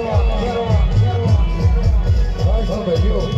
Oh, my God.